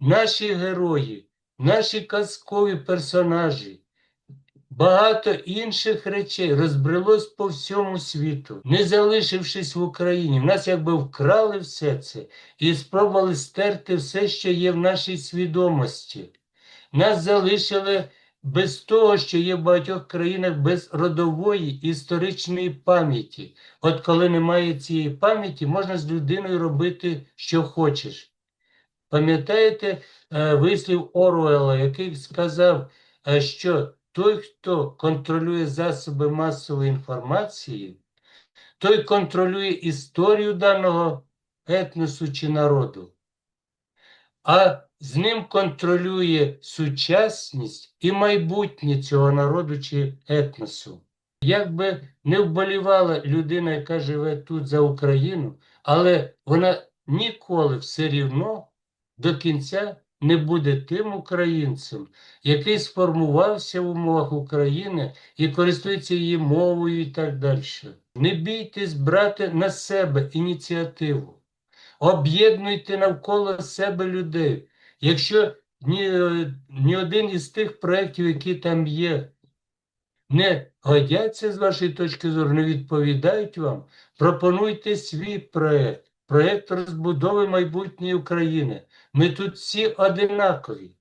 наші герої, наші казкові персонажі, багато інших речей розбрелось по всьому світу, не залишившись в Україні. В нас якби вкрали все це і спробували стерти все, що є в нашій свідомості. Нас залишили без того, що є в багатьох країнах без родової історичної пам'яті. От коли немає цієї пам'яті, можна з людиною робити, що хочеш. Пам'ятаєте е, вислів Оруелла, який сказав, е, що той, хто контролює засоби масової інформації, той контролює історію даного етносу чи народу, а з ним контролює сучасність і майбутнє цього народу чи етносу. Як би не вболівала людина, яка живе тут за Україну, але вона ніколи все рівно до кінця не буде тим українцем, який сформувався в умовах України і користується її мовою і так далі. Не бійтесь брати на себе ініціативу, об'єднуйте навколо себе людей. Якщо ні, ні один із тих проєктів, які там є, не годяться з вашої точки зору, не відповідають вам, пропонуйте свій проєкт, проєкт розбудови майбутньої України. Ми тут всі одинакові.